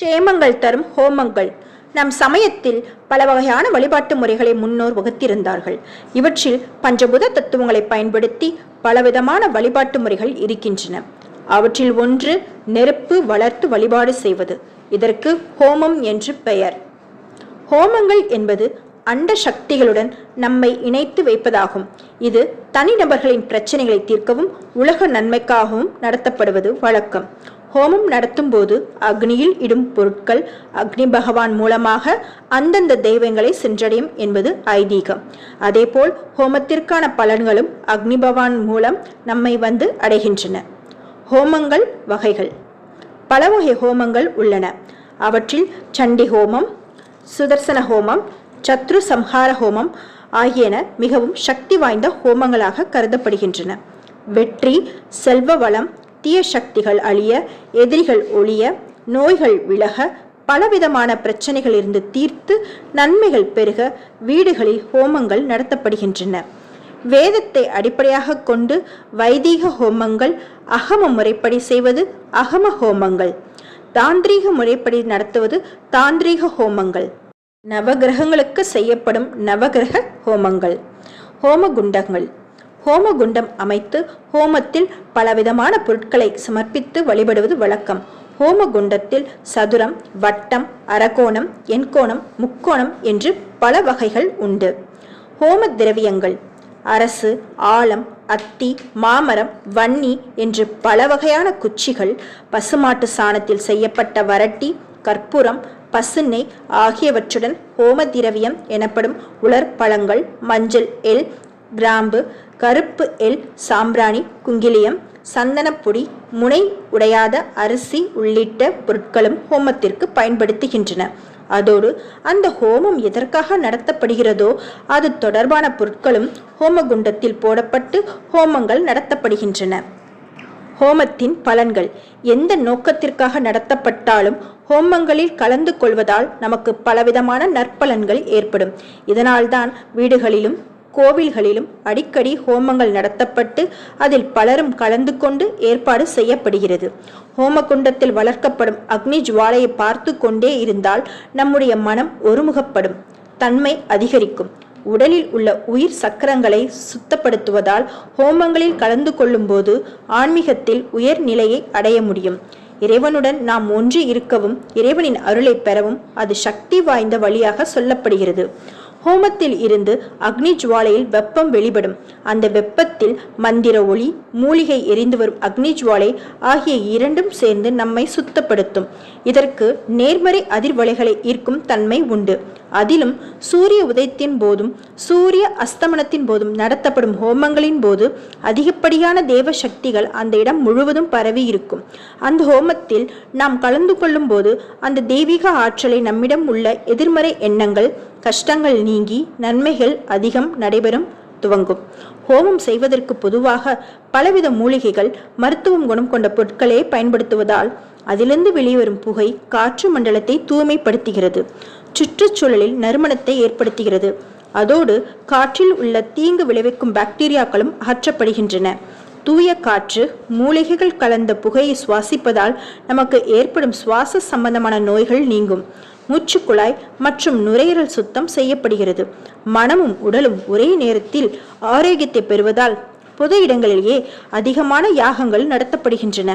சேமங்கள் தரும் ஹோமங்கள். நம் சமயத்தில் பல வகையான வழிபாட்டு முறைகளை முன்னோர் வகுத்திருந்தார்கள். இவற்றில் பஞ்சபுத தத்துவங்களை பயன்படுத்தி பலவிதமான வழிபாட்டு முறைகள் இருக்கின்றன. அவற்றில் ஒன்று நெருப்பு வளர்த்து வழிபாடு செய்வது. இதற்கு ஹோமம் என்று பெயர். ஹோமங்கள் என்பது அண்ட சக்திகளுடன் நம்மை இணைத்து வைப்பதாகும். இது தனிநபர்களின் பிரச்சனைகளை தீர்க்கவும் உலக நன்மைக்காகவும் நடத்தப்படுவது வழக்கம். ஹோமம் நடத்தும் போது அக்னியில் இடும் பொருட்கள் அக்னி பகவான் மூலமாக அந்தந்த தெய்வங்களை சென்றடையும் என்பது ஐதீகம். அதேபோல் ஹோமத்திற்கான பலன்களும் அக்னி பகவான் மூலம் நம்மை வந்து அடைகின்றன. ஹோமங்கள் வகைகள். பல வகை ஹோமங்கள் உள்ளன. அவற்றில் சண்டி ஹோமம் சுதர்சன ஹோமம் சத்ரு சம்ஹார ஹோமம் ஆகியன மிகவும் சக்தி வாய்ந்த ஹோமங்களாக கருதப்படுகின்றன. வெற்றி செல்வ வளம் தீய சக்திகள் அழிய எதிரிகள் ஒழிய நோய்கள் விலக பலவிதமான பிரச்சனைகளிலிருந்து தீர்த்து நன்மைகள் பெருக வீடுகளில் ஹோமங்கள் நடத்தப்படுகின்றன. வேதத்தை அடிப்படையாக கொண்டு வைதீக ஹோமங்கள் அகம முறைப்படி செய்வது அகம ஹோமங்கள். தாந்திரீக முறைப்படி நடத்துவது தாந்திரீக ஹோமங்கள். நவகிரகங்களுக்கு செய்யப்படும் நவகிரக ஹோமங்கள். ஹோம குண்டங்கள் ஹோமகுண்டம் அமைத்து ஹோமத்தில் பலவிதமான பொருட்களை சமர்ப்பித்து வழிபடுவது வழக்கம். ஹோமகுண்டத்தில் சதுரம் வட்டம் அரகோணம் எண்கோணம் முக்கோணம் என்று பல வகைகள் உண்டு. ஹோம திரவியங்கள் அரசு ஆலம் அத்தி மாமரம் வன்னி என்று பல வகையான குச்சிகள் பசுமாட்டு சாணத்தில் செய்யப்பட்ட வரட்டி கற்பூரம் பசுநெய் ஆகியவற்றுடன் ஹோம திரவியம் எனப்படும் உலர் பழங்கள் மஞ்சள் எல் கிராம்பு கருப்பு எல் சாம்பிராணி குங்கிலியம் சந்தனப்பொடி முனை உடையாத அரிசி உள்ளிட்ட பொருட்களும் ஹோமத்திற்கு பயன்படுத்துகின்றன. அதோடு அந்த ஹோமம் எதற்காக நடத்தப்படுகிறதோ அது தொடர்பான பொருட்களும் ஹோமகுண்டத்தில் போடப்பட்டு ஹோமங்கள் நடத்தப்படுகின்றன. ஹோமத்தின் பலன்கள் எந்த நோக்கத்திற்காக நடத்தப்பட்டாலும் ஹோமங்களில் கலந்து கொள்வதால் நமக்கு பலவிதமான நற்பலன்கள் ஏற்படும். இதனால்தான் வீடுகளிலும் கோவில்களிலும் அடிக்கடி ஹோமங்கள் நடத்தப்பட்டு அதில் பலரும் கலந்து கொண்டு ஏற்பாடு செய்யப்படுகிறது. ஹோமகுண்டத்தில் வளர்க்கப்படும் அக்னி ஜுவாலையை பார்த்து கொண்டே இருந்தால் நம்முடைய மனம் ஒருமுகப்படும் தன்மை அதிகரிக்கும். உடலில் உள்ள உயிர் சக்கரங்களை சுத்தப்படுத்துவதால் ஹோமங்களில் கலந்து கொள்ளும்போது ஆன்மீகத்தில் உயர் நிலையை அடைய முடியும். இறைவனுடன் நாம் ஒன்று இருக்கவும் இறைவனின் அருளை பெறவும் அது சக்தி வாய்ந்த வழியாக சொல்லப்படுகிறது. ஹோமத்தில் இருந்து அக்னி ஜுவாலையில் வெப்பம் வெளிப்படும். அந்த வெப்பத்தில் மந்திர ஒளி மூலிகை எரிந்து வரும் அக்னி ஜுவாலை ஆகிய இரண்டும் சேர்ந்து நம்மை சுத்தப்படுத்தும். இதற்கு நேர்மறை அதிர்வலைகளை ஈர்க்கும் தன்மை உண்டு. அதிலும் சூரிய உதயத்தின் போதும் சூரிய அஸ்தமனத்தின் போதும் நடத்தப்படும் ஹோமங்களின் போது அதிகப்படியான தேவ சக்திகள் அந்த இடம் முழுவதும் பரவி இருக்கும். அந்த ஹோமத்தில் நாம் கலந்து கொள்ளும் போது அந்த தெய்வீக ஆற்றலை நம்மிடம் உள்ள எதிர்மறை எண்ணங்கள் கஷ்டங்கள் நீங்கி நன்மைகள் அதிகம் நடைபெறும் துவங்கும். ஹோமம் செய்வதற்கு பொதுவாக பலவித மூலிகைகள் மருத்துவம் குணம் கொண்ட பொருட்களே பயன்படுத்துவதால் அதிலிருந்து வெளிவரும் புகை காற்று மண்டலத்தை தூய்மைப்படுத்துகிறது. சுற்றுச்சூழலில் நறுமணத்தை ஏற்படுத்துகிறது. அதோடு காற்றில் உள்ள தீங்கு விளைவிக்கும் பாக்டீரியாக்களும் அகற்றப்படுகின்றன. தூய காற்று மூலிகைகள் கலந்த புகையை சுவாசிப்பதால் நமக்கு ஏற்படும் சுவாச சம்பந்தமான நோய்கள் நீங்கும். மூச்சுக்குழாய் மற்றும் நுரையீரல் சுத்தம் செய்யப்படுகிறது. மனமும் உடலும் ஒரே நேரத்தில் ஆரோக்கியத்தை பெறுவதால் பொது இடங்களிலேயே அதிகமான யாகங்கள் நடத்தப்படுகின்றன.